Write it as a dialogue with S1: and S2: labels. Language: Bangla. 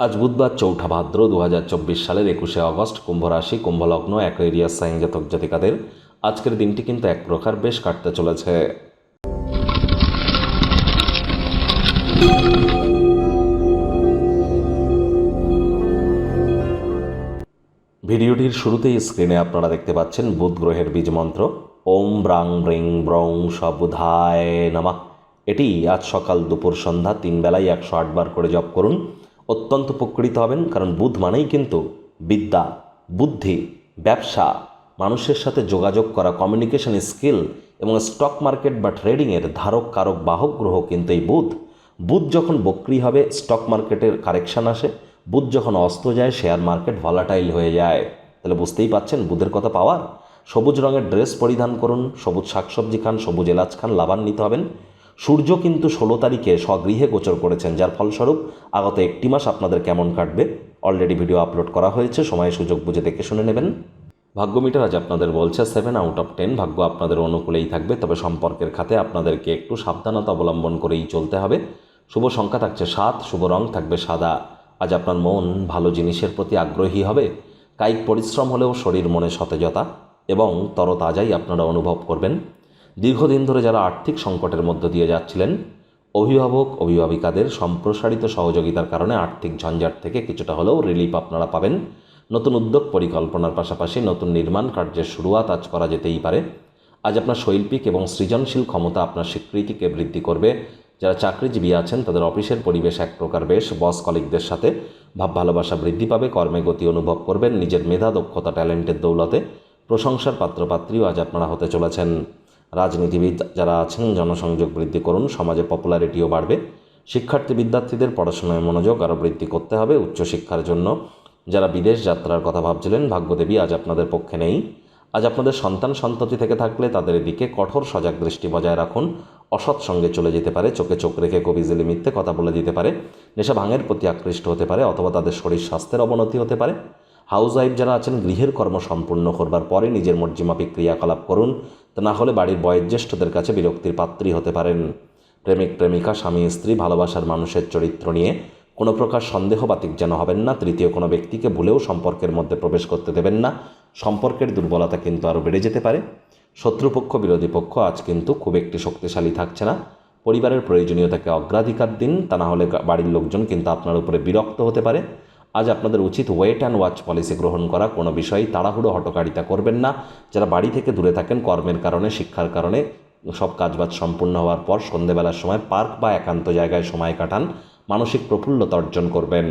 S1: আজ বুধবার চৌঠা ভাদ্র দু হাজার চব্বিশ সালের একুশে আগস্ট কুম্ভ রাশি কুম্ভলগ্ন, অ্যাকোয়েরিয়াস সাইন জাতক জাতিকাদের আজকের দিনটি কিন্তু এক প্রকার বেশ কাটতে চলেছে। ভিডিওটির শুরুতেই স্ক্রিনে আপনারা দেখতে পাচ্ছেন বুধ গ্রহের বীজ মন্ত্র। ওম ব্রাং ব্রিং ব্রং সবুধায় নামা। এটি আজ সকাল দুপুর সন্ধ্যা তিন বেলায় একশো আটবার করে জপ করুন। অত্যন্ত উপকৃত হবেন, কারণ বুধ মানেই কিন্তু বিদ্যা, বুদ্ধি, ব্যবসা, মানুষের সাথে যোগাযোগ করা কমিউনিকেশন স্কিল এবং স্টক মার্কেট বা ট্রেডিংয়ের ধারক, কারক, বাহক গ্রহ কিন্তু এই বুধ। বুধ যখন বক্রি হবে স্টক মার্কেটের কারেকশন আসে। বুধ যখন অস্ত যায় শেয়ার মার্কেট ভলাটাইল হয়ে যায়। তাহলে বুঝতেই পাচ্ছেন বুধের কথা পাওয়ার? সবুজ রঙের ড্রেস পরিধান করুন, সবুজ শাকসবজি খান, সবুজ এলাচ খান, লাভান্বিত হবেন। সূর্য কিন্তু ষোলো তারিখে স্বগৃহে গোচর করেছেন, যার ফলস্বরূপ আগত একটি মাস আপনাদের কেমন কাটবে? অলরেডি ভিডিও আপলোড করা হয়েছে সময় সুযোগ বুঝে দেখে শুনে নেবেন। ভাগ্য মিটার আজ আপনাদের বলছে সেভেন আউট অফ টেন ভাগ্য আপনাদের অনুকূলেই থাকবে, তবে সম্পর্কের খাতে আপনাদেরকে একটু সাবধানতা অবলম্বন করেই চলতে হবে। শুভ সংখ্যা থাকছে সাত, শুভ রং থাকবে সাদা। আজ আপনার মন ভালো জিনিসের প্রতি আগ্রহী হবে। কায়িক পরিশ্রম হলেও শরীর মনে সতেজতা এবং তরতাজাই আপনারা অনুভব করবেন। দীর্ঘদিন ধরে যারা আর্থিক সংকটের মধ্য দিয়ে যাচ্ছিলেন, অভিভাবক, অভিভাবিকাদের সম্প্রসারিত সহযোগিতার কারণে আর্থিক ঝঞ্ঝাট থেকে কিছুটা হলেও রিলিফ আপনারা পাবেন। নতুন উদ্যোগ পরিকল্পনার পাশাপাশি নতুন নির্মাণ কার্যের শুরুয়াত আজ করা যেতেই পারে। আজ আপনার শৈল্পিক এবং সৃজনশীল ক্ষমতা আপনার স্বীকৃতিকে বৃদ্ধি করবে। যারা চাকরিজীবী আছেন, তাদের অফিসের পরিবেশ এক প্রকার বেশ, বস কলিকদের সাথে ভাব ভালোবাসা বৃদ্ধি পাবে, কর্মে গতি অনুভব করবেন, নিজের মেধা, দক্ষতা, ট্যালেন্টের দৌলতে প্রশংসার পাত্রপাত্রীও আজ আপনারা হতে চলেছেন। রাজনীতিবিদ যারা আছেন, জনসংযোগ বৃদ্ধি করুন, সমাজে পপুলারিটিও বাড়বে। শিক্ষার্থী বিদ্যার্থীদের পড়াশোনায় মনোযোগ আরও বৃদ্ধি করতে হবে উচ্চশিক্ষার জন্য। যারা বিদেশ যাত্রার কথা ভাবছিলেন, ভাগ্যদেবী আজ আপনাদের পক্ষে নেই। আজ আপনাদের সন্তান সন্ততি থেকে থাকলে তাদের দিকে কঠোর সজাগ দৃষ্টি বজায় রাখুন। অসৎ সঙ্গে চলে যেতে পারে, চোখে চোখ রেখে কবিজেলি মিথ্যে কথা বলে দিতে পারে। নেশা ভাঙের প্রতি আকৃষ্ট হতে পারে, অথবা তাদের শরীর স্বাস্থ্যের অবনতি হতে পারে। হাউস ওয়াইফ যারা আছেন, গৃহের কর্ম সম্পূর্ণ করবার পরে নিজের মর্জিমাফিক ক্রিয়াকলাপ করুন। তা না হলে বাড়ির বয়োজ্যেষ্ঠদের কাছে বিরক্তির পাত্রী হতে পারেন। প্রেমিক, প্রেমিকা, স্বামী, স্ত্রী, ভালোবাসার মানুষের চরিত্র নিয়ে কোনো প্রকার সন্দেহবাতিক যেন হবেন না, তৃতীয় কোনো ব্যক্তিকে ভুলেও সম্পর্কের মধ্যে প্রবেশ করতে দেবেন না। সম্পর্কের দুর্বলতা কিন্তু আরও বেড়ে যেতে পারে। শত্রুপক্ষ, বিরোধী পক্ষ আজ কিন্তু খুব একটি শক্তিশালী থাকছে না। পরিবারের প্রয়োজনীয়তাকে অগ্রাধিকার দিন, তা না হলে বাড়ির লোকজন কিন্তু আপনার উপরে বিরক্ত হতে পারে। আজ আপনাদের উচিত ওয়েট অ্যান্ড ওয়াচ পলিসি গ্রহণ করা। কোনো বিষয়ে তাড়াহুড়ো, হটকারিতা করবেন না। যারা বাড়ি থেকে দূরে থাকেন, কর্মের কারণে, শিক্ষার কারণে, সব কাজবাজ সম্পূর্ণ হওয়ার পর সন্ধেবেলার সময় পার্ক বা একান্ত জায়গায় সময় কাটান। মানসিক প্রফুল্লতা অর্জন করবেন।